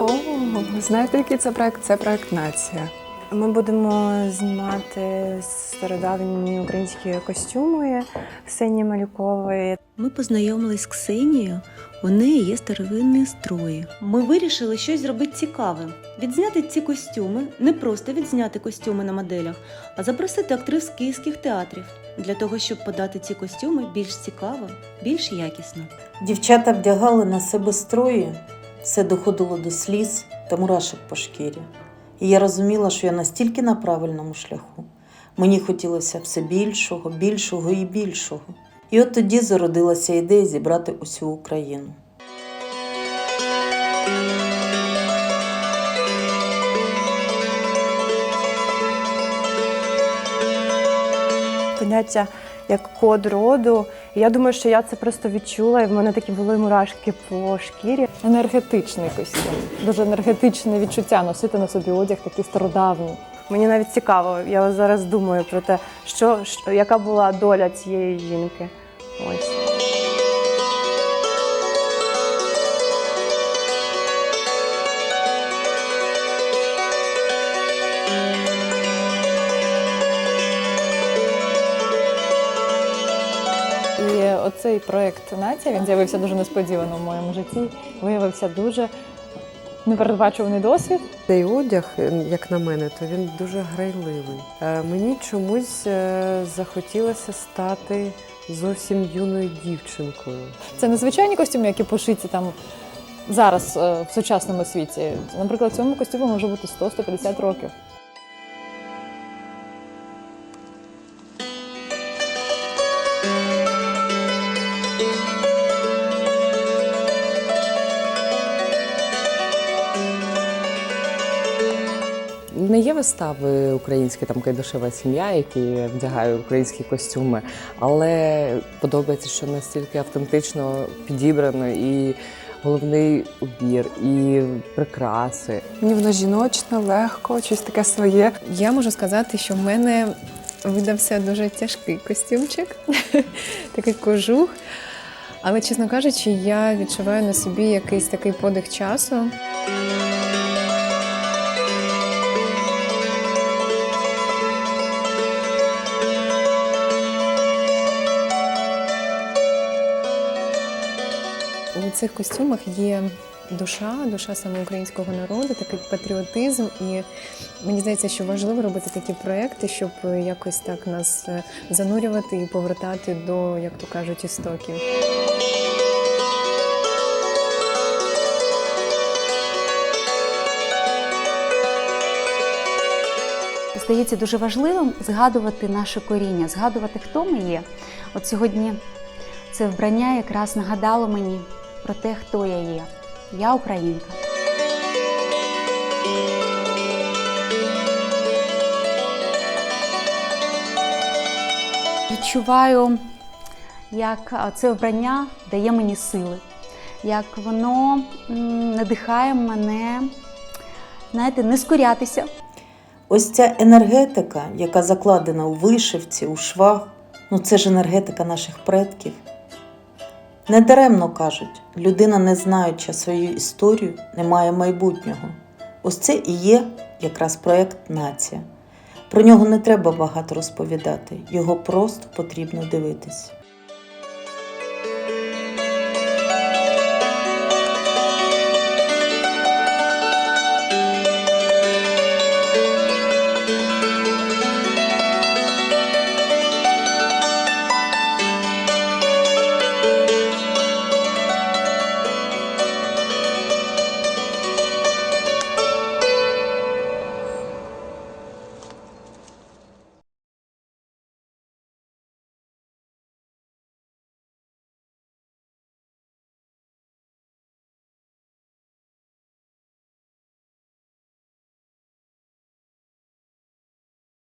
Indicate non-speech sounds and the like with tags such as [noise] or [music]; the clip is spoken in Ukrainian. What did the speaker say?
Ви знаєте, який це проект? Це проект Нація. Ми будемо знімати стародавні українські костюми Ксенії Малюкової. Ми познайомились з Ксенією. У неї є старовинні строї. Ми вирішили щось зробити цікаве. Відзняти ці костюми, не просто відзняти костюми на моделях, а запросити актрис київських театрів для того, щоб подати ці костюми більш цікаво, більш якісно. Дівчата вдягали на себе строї, все доходило до сліз та мурашок по шкірі. І я розуміла, що я настільки на правильному шляху. Мені хотілося все більшого, більшого і більшого. І от тоді зародилася ідея зібрати усю Україну. Поняття як код роду. І я думаю, що я це просто відчула, і в мене такі були мурашки по шкірі. енергетичний костюм, дуже енергетичне відчуття носити на собі одяг такий стародавній. Мені навіть цікаво. Я зараз думаю про те, що, що яка була доля цієї жінки. Ось. І оцей проект Нація він з'явився дуже несподівано в моєму житті. Виявився дуже непередбачуваний досвід. Цей одяг, як на мене, то він дуже грайливий. Е, Мені чомусь е, захотілося стати зовсім юною дівчинкою. Це незвичайні костюми, які пошиті там зараз е, в сучасному світі. Наприклад, цьому костюму може бути 100-150 років. Не є вистави українські, там кайдашева сім'я, які вдягають українські костюми, але подобається, що настільки автентично підібрано і головний убір, і прикраси. Мені воно жіночне, легко, щось таке своє. Я можу сказати, що в мене видався дуже тяжкий костюмчик, [laughs] такий кожух. Але, чесно кажучи, я відчуваю на собі якийсь такий подих часу. Цих костюмах є душа, душа саме українського народу, такий патріотизм. І мені здається, що важливо робити такі проекти, щоб якось так нас е, занурювати і повертати до, як то кажуть, істоків. Здається, дуже важливим згадувати наше коріння, згадувати, хто ми є. От сьогодні це вбрання якраз нагадало мені про те, хто я є. Я українка. Відчуваю, як це вбрання дає мені сили, як воно надихає мене, знаєте, не скорятися, Ось ця енергетика, яка закладена у вишивці, у швах, ну це ж енергетика наших предків. Недаремно кажуть, людина, не знаючи свою історію, не має майбутнього. Ось це і є якраз проєкт Нація. Про нього не треба багато розповідати, його просто потрібно дивитись.